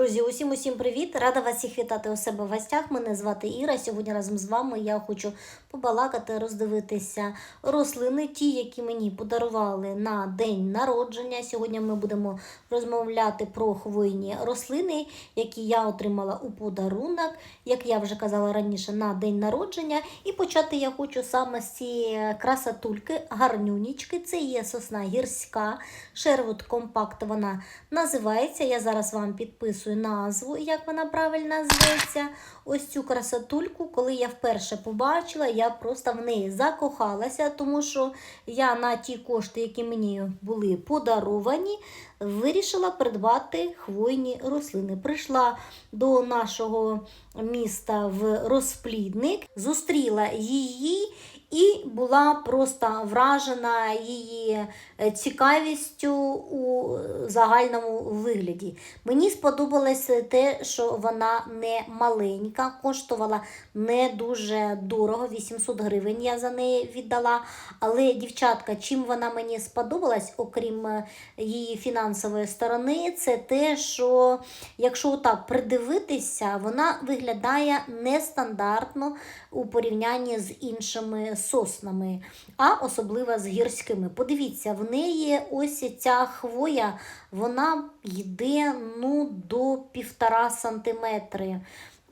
Друзі, усім усім привіт! Рада вас всіх вітати у себе в гостях. Мене звати Іра. Сьогодні разом з вами я хочу побалакати, роздивитися рослини, ті, які мені подарували на день народження. Сьогодні ми будемо розмовляти про хвойні рослини, які я отримала у подарунок, як я вже казала раніше, на день народження. І почати я хочу саме з цієї красотульки, гарнюнічки. Це є сосна гірська, Sherwood Compact вона називається. Я зараз вам підписую назву, як вона правильно зветься. Ось цю красотульку, коли я вперше побачила, я просто в неї закохалася, тому що я на ті кошти, які мені були подаровані, вирішила придбати хвойні рослини. Прийшла до нашого міста в розплідник, зустріла її. І була просто вражена її е, цікавістю у загальному вигляді. Мені сподобалось те, що вона не маленька, коштувала не дуже дорого, 800 гривень я за неї віддала. Але, дівчатка, чим вона мені сподобалась, окрім е, її фінансової сторони, це те, що якщо так придивитися, вона виглядає нестандартно у порівнянні з іншими соснами, а особливо з гірськими. Подивіться, в неї ось ця хвоя, вона йде ну, до півтора сантиметри.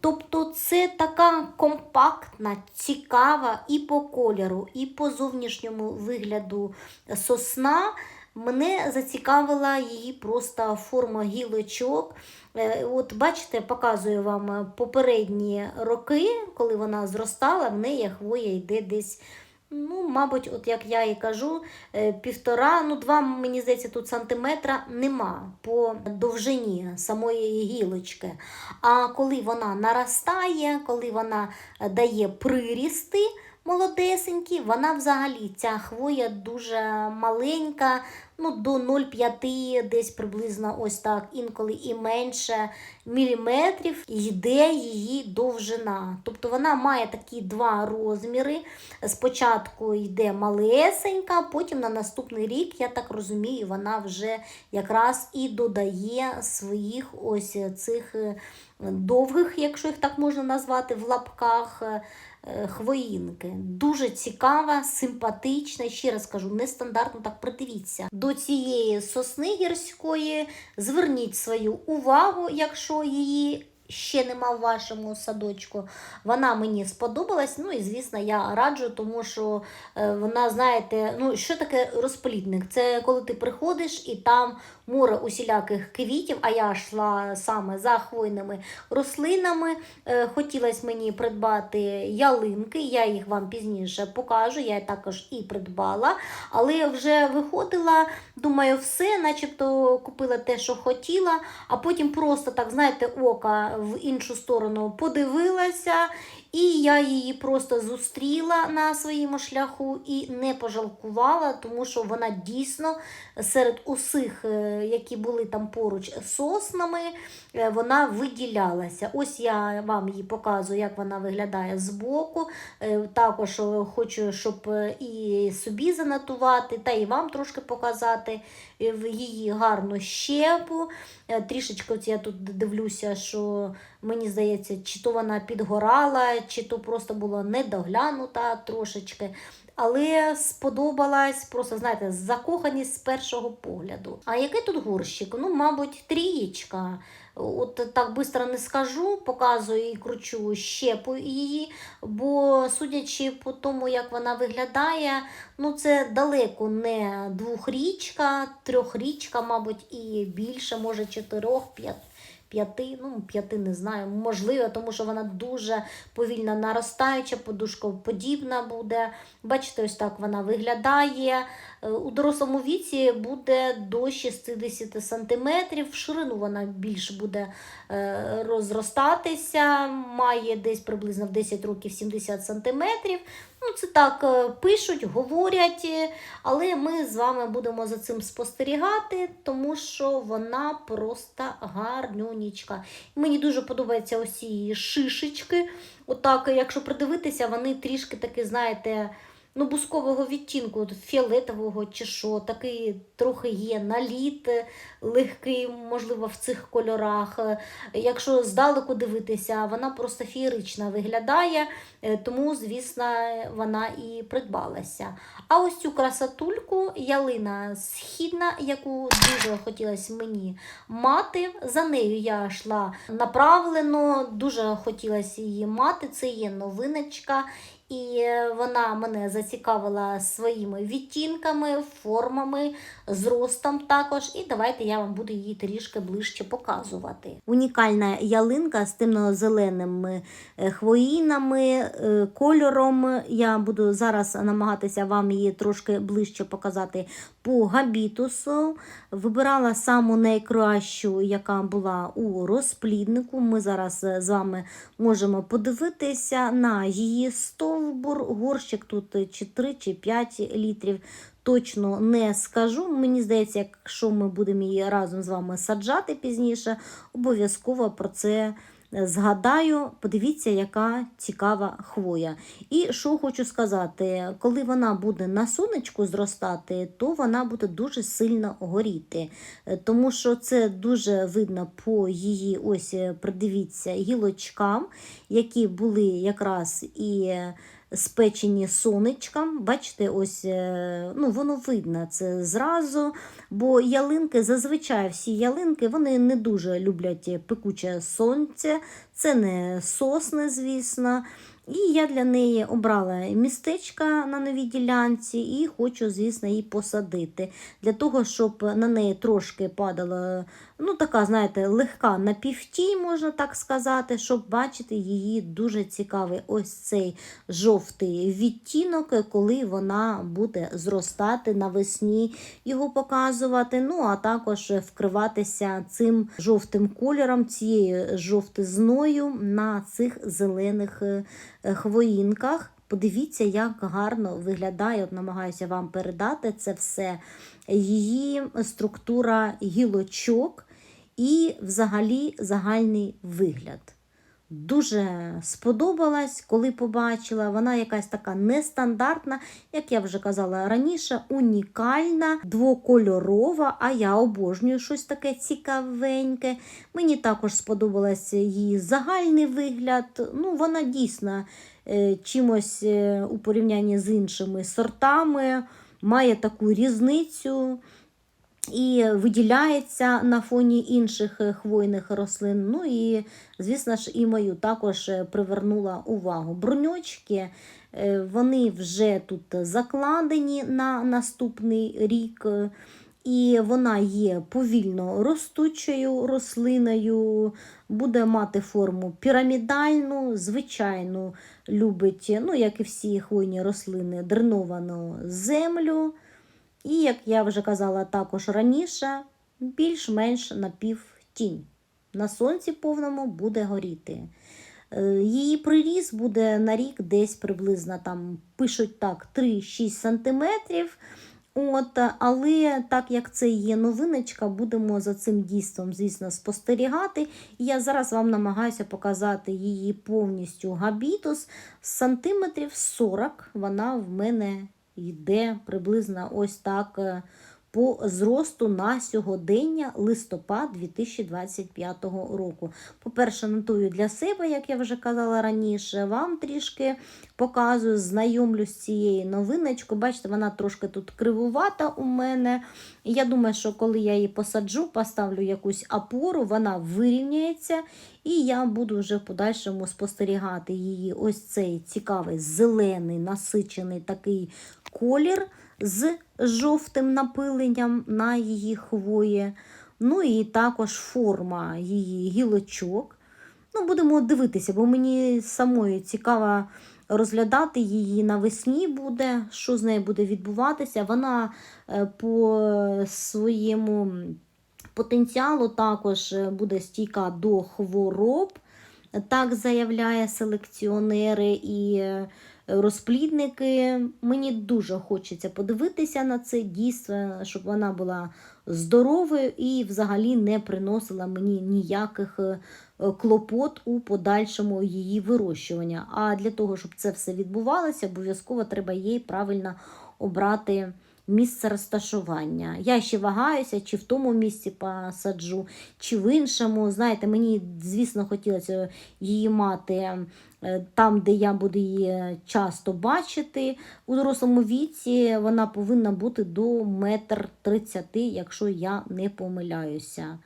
Тобто це така компактна, цікава і по кольору, і по зовнішньому вигляду сосна. Мене зацікавила її просто форма гілочок. Е, От бачите, показую вам попередні роки, коли вона зростала, в неї хвоя йде десь. Ну, мабуть, от як я і кажу, е, півтора, ну, два, мені здається, тут сантиметра нема по довжині самої гілочки. А коли вона наростає, коли вона е, дає прирісти молодесенькі, вона взагалі ця хвоя дуже маленька, ну, до 0,5, десь приблизно ось так, інколи і менше міліметрів йде її довжина. Тобто вона має такі два розміри. Спочатку йде малесенька, потім на наступний рік, я так розумію, вона вже якраз і додає своїх ось цих е, довгих, якщо їх так можна назвати, в лапках. Е, Хвоїнки. Дуже цікава, симпатична, ще раз кажу, нестандартно так придивіться. До цієї сосни гірської зверніть свою увагу, якщо її ще нема в вашому садочку. Вона мені сподобалась. Ну і звісно, я раджу, тому що е, вона, знаєте, ну що таке розплідник? Це коли ти приходиш і там море усіляких квітів, а я йшла саме за хвойними рослинами. Е, Хотілося мені придбати ялинки, я їх вам пізніше покажу, я також і придбала. Але вже виходила, думаю, все, начебто купила те, що хотіла, а потім просто так, знаєте, ока в іншу сторону подивилася. І я її просто зустріла на своєму шляху і не пожалкувала, тому що вона дійсно серед усіх, е, які були там поруч соснами, е, вона виділялася. Ось я вам її показую, як вона виглядає збоку. Е, Також хочу, щоб і собі занотувати, та і вам трошки показати в її гарну щепу. Е, Трішечки от я тут дивлюся, що мені здається, чи то вона підгорала, чи то просто була недоглянута трошечки. Але сподобалась, просто, знаєте, закоханість з першого погляду. А який тут горщик? Ну, мабуть, трієчка. От так швидко не скажу, показую і кручу щепу її, бо судячи по тому, як вона виглядає, ну це далеко не двохрічка, трьохрічка, мабуть, і більше, може чотирьох. П'яти, ну п'яти не знаю, можливо, тому що вона дуже повільно наростаюча, подушкоподібна буде. Бачите, ось так вона виглядає. Е, У дорослому віці буде до 60 см, в ширину вона більш буде е, розростатися, має десь приблизно в 10 років 70 см. Ну, це так е, пишуть, говорять, але ми з вами будемо за цим спостерігати, тому що вона просто гарнюнічка. Мені дуже подобаються ось ці шишечки. Отак, якщо придивитися, вони трішки таки, знаєте, ну, бускового відтінку, фіолетового чи що, такий трохи є наліт е, легкий, можливо, в цих кольорах. Е, Якщо здалеку дивитися, вона просто феєрична виглядає, е, тому, звісно, вона і придбалася. А ось цю красотульку ялина східна, яку дуже хотілося мені мати. За нею я йшла направлено, дуже хотілося її мати. Це є новиночка. І вона мене зацікавила своїми відтінками, формами, зростом також. І давайте я вам буду її трішки ближче показувати. Унікальна ялинка з темно-зеленими е, хвоїнами, е, кольором. Я буду зараз намагатися вам її трошки ближче показати по габітусу. Вибирала саму найкращу, яка була у розпліднику. Ми зараз з вами можемо подивитися на її стовбур. Горщик тут е, чи 3 чи 5 літрів. Точно не скажу. Мені здається, якщо ми будемо її разом з вами саджати пізніше, обов'язково про це згадаю. Подивіться, яка цікава хвоя. І що хочу сказати, коли вона буде на сонечку зростати, то вона буде дуже сильно горіти. Тому що це дуже видно по її, ось придивіться, гілочкам, які були якраз і. Спечені сонечком. Бачите, ось е, ну, воно видно це зразу. Бо ялинки, зазвичай всі ялинки вони не дуже люблять пекуче сонце, це не сосни, звісно. І я для неї обрала містечко на новій ділянці і хочу, звісно, її посадити. Для того, щоб на неї трошки падала, ну така, знаєте, легка напівтінь, можна так сказати, щоб бачити її дуже цікавий ось цей жовтий відтінок, коли вона буде зростати навесні, його показувати. Ну, а також вкриватися цим жовтим кольором, цією жовтизною на цих зелених е, хвоїнках. Подивіться, як гарно виглядає, от намагаюся вам передати це все. Її структура гілочок і взагалі загальний вигляд. Дуже сподобалась, коли побачила. Вона якась така нестандартна, як я вже казала раніше, унікальна, двокольорова, а я обожнюю щось таке цікавеньке. Мені також сподобалася її загальний вигляд. Ну, Вона дійсно е, чимось е, у порівнянні з іншими сортами, має таку різницю і виділяється на фоні інших е, хвойних рослин. Ну і, звісно ж, і мою також е, привернула увагу. Броньочки е, вони вже тут закладені на наступний рік. І вона є повільно ростучою рослиною, буде мати форму пірамідальну, звичайну, любить, ну, як і всі хвойні рослини, дреновану землю. І, як я вже казала також раніше, більш-менш напівтінь. На сонці повному буде горіти. Е, Її приріст буде на рік десь приблизно там пишуть так 3-6 см. От, але так як це є новиночка, будемо за цим дійством, звісно, спостерігати. І я зараз вам намагаюся показати її повністю габітус. Сантиметрів 40 вона в мене йде приблизно ось так е, по зросту на сьогодення листопад 2025 року. По-перше, нотую для себе, як я вже казала раніше, вам трішки показую, знайомлю з цією новиночкою. Бачите, вона трошки тут кривувата у мене. Я думаю, що коли я її посаджу, поставлю якусь опору, вона вирівняється, і я буду вже в подальшому спостерігати її ось цей цікавий зелений, насичений такий колір з жовтим напиленням на її хвої. Ну і також форма її гілочок. Ну, будемо дивитися, бо мені самої цікаво розглядати її навесні буде, що з нею буде відбуватися. Вона е, по своєму потенціалу також е, буде стійка до хвороб. Так заявляє селекціонери, і е, розплідники. Мені дуже хочеться подивитися на це дійство, щоб вона була здоровою і взагалі не приносила мені ніяких клопот у подальшому її вирощування. А для того, щоб це все відбувалося, обов'язково треба їй правильно обрати місце розташування. Я ще вагаюся, чи в тому місці посаджу, чи в іншому. Знаєте, мені, звісно, хотілося її мати е, там, де я буду її часто бачити. У дорослому віці вона повинна бути до метр тридцяти, якщо я не помиляюся.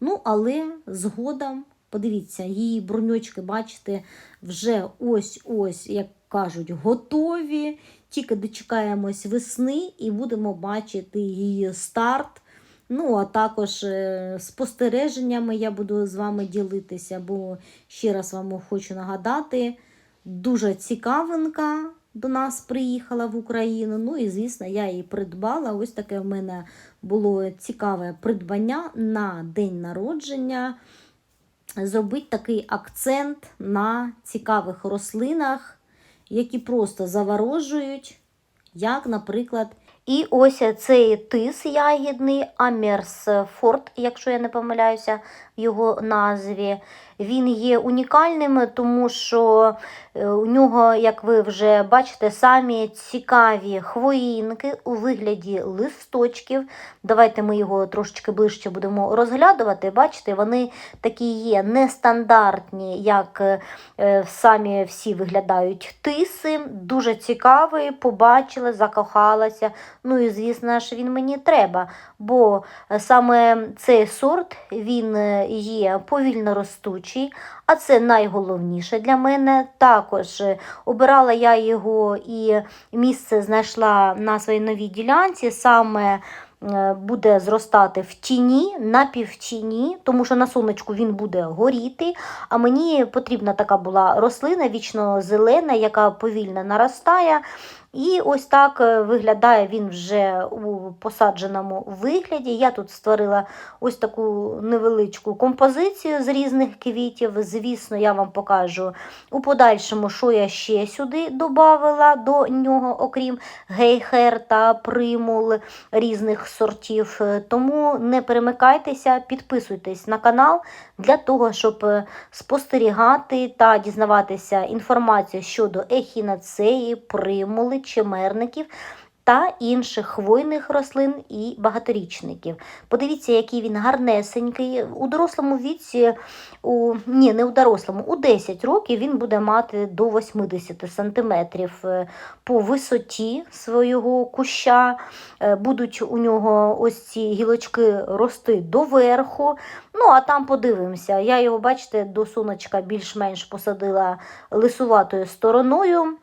Ну, але згодом, подивіться, її броньочки, бачите, вже ось-ось, як кажуть, готові. Тільки дочекаємось весни і будемо бачити її старт. Ну, а також е, спостереженнями я буду з вами ділитися, бо ще раз вам хочу нагадати, дуже цікавинка до нас приїхала в Україну. Ну і, звісно, я її придбала. Ось таке в мене було цікаве придбання на день народження. Зробити такий акцент на цікавих рослинах, які просто заворожують, як, наприклад, і ось цей тис ягідний Амерсфорд, якщо я не помиляюся в його назві. Він є унікальним, тому що е, у нього, як ви вже бачите, самі цікаві хвоїнки у вигляді листочків. Давайте ми його трошечки ближче будемо розглядувати. Бачите, вони такі є нестандартні, як е, самі всі виглядають тиси. Дуже цікавий, побачила, закохалася. Ну і звісно ж, він мені треба, бо саме цей сорт він е, є повільно ростучий, а це найголовніше для мене. Також е, обирала я його і місце знайшла на своїй новій ділянці. саме е, Буде зростати в тіні, напівтіні, тому що на сонечку він буде горіти. А мені потрібна така була рослина вічно зелена, яка повільно наростає. І ось так е, виглядає він вже у посадженому вигляді. Я тут створила ось таку невеличку композицію з різних квітів. Звісно, я вам покажу у подальшому, що я ще сюди додавала до нього, окрім гейхер та примул різних сортів. Тому не перемикайтеся, підписуйтесь на канал для того, щоб е, спостерігати та дізнаватися інформацію щодо ехінацеї, примули, чимерників та інших хвойних рослин і багаторічників. Подивіться, який він гарнесенький. У дорослому віці, у, ні, не у дорослому, у 10 років він буде мати до 80 сантиметрів е, по висоті свого куща. Е, Будуть у нього ось ці гілочки рости доверху. Ну, а там подивимося. Я його, бачите, до сонечка більш-менш посадила лисуватою стороною.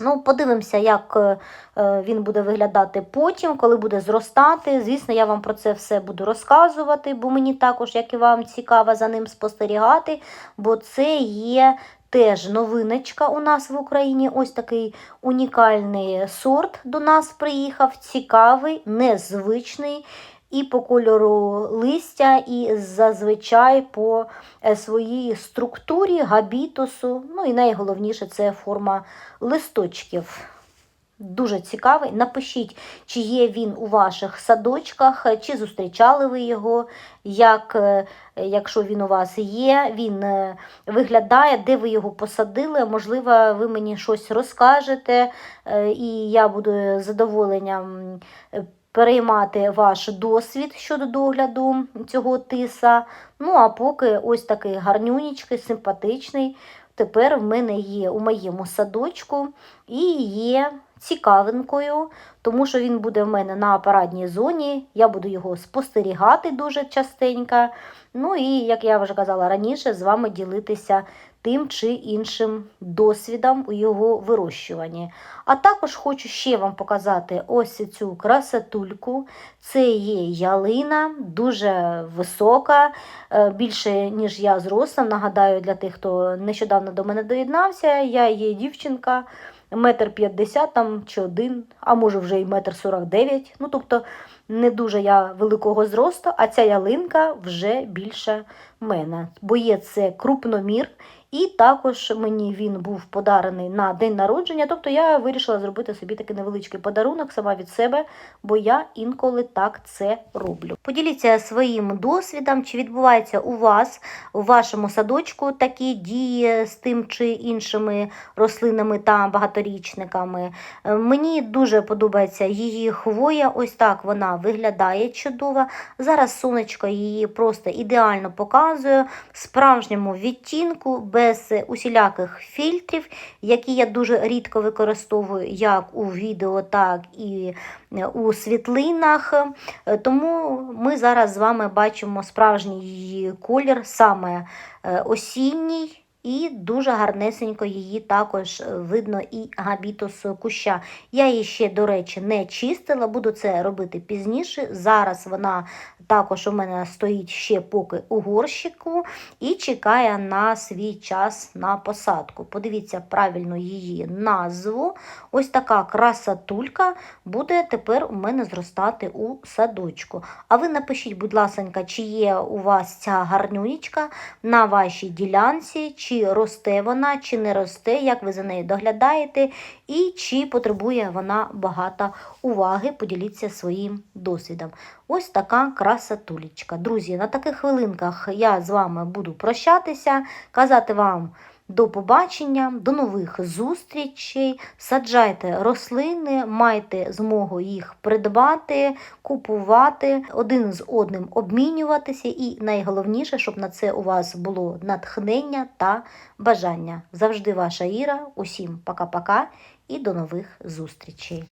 Ну, подивимося, як е, е, він буде виглядати потім, коли буде зростати. Звісно, я вам про це все буду розказувати, бо мені також, як і вам, цікаво за ним спостерігати, бо це є теж новиночка у нас в Україні. Ось такий унікальний сорт до нас приїхав, цікавий, незвичний. І по кольору листя, і зазвичай по е, своїй структурі, габітусу. Ну і найголовніше це форма листочків. Дуже цікавий. Напишіть, чи є він у ваших садочках, чи зустрічали ви його, як, е, якщо він у вас є, він е, виглядає, де ви його посадили. Можливо, ви мені щось розкажете, і я буду з задоволенням переймати ваш досвід щодо догляду цього тиса. Ну, а поки ось такий гарнюнічкий, симпатичний. Тепер в мене є у моєму садочку і є цікавинкою, тому що він буде в мене на парадній зоні. Я буду його спостерігати дуже частенько. Ну і, як я вже казала раніше, з вами ділитися тим чи іншим досвідом у його вирощуванні. А також хочу ще вам показати ось цю красотульку. Це є ялина, дуже висока, е, більше, ніж я зросла. Нагадаю, для тих, хто нещодавно до мене доєднався, я є дівчинка. Метр п'ятдесят там чи один, а може вже й метр сорок дев'ять. Ну, тобто не дуже я великого зросту, а ця ялинка вже більше мене. Бо є це крупномір, І також мені він був подарений на день народження. Тобто я вирішила зробити собі такий невеличкий подарунок сама від себе, бо я інколи так це роблю. Поділіться своїм досвідом, чи відбувається у вас у вашому садочку такі дії з тим чи іншими рослинами та багаторічниками. Е, Мені дуже подобається її хвоя. Ось так вона виглядає чудово. Зараз сонечко її просто ідеально показує в справжньому відтінку, без усіляких фільтрів, які я дуже рідко використовую як у відео, так і е, у світлинах. Е, Тому ми зараз з вами бачимо справжній її колір, саме е, осінній. І дуже гарнесенько її також е, видно і габітус куща. Я її ще, до речі, не чистила, буду це робити пізніше. Зараз вона також у мене стоїть ще поки у горщику і чекає на свій час на посадку. Подивіться правильно її назву. Ось така красотулька буде тепер у мене зростати у садочку. А ви напишіть, будь ласка, чи є у вас ця гарнюнічка на вашій ділянці, чи росте вона, чи не росте, як ви за нею доглядаєте, і чи потребує вона багато уваги. Поділіться своїм досвідом. Ось така красотулечка. Друзі, на таких хвилинках я з вами буду прощатися, казати вам. До побачення, до нових зустрічей. Саджайте рослини, майте змогу їх придбати, купувати, один з одним обмінюватися, і найголовніше, щоб на це у вас було натхнення та бажання. Завжди ваша Іра. Усім пока-пока і до нових зустрічей.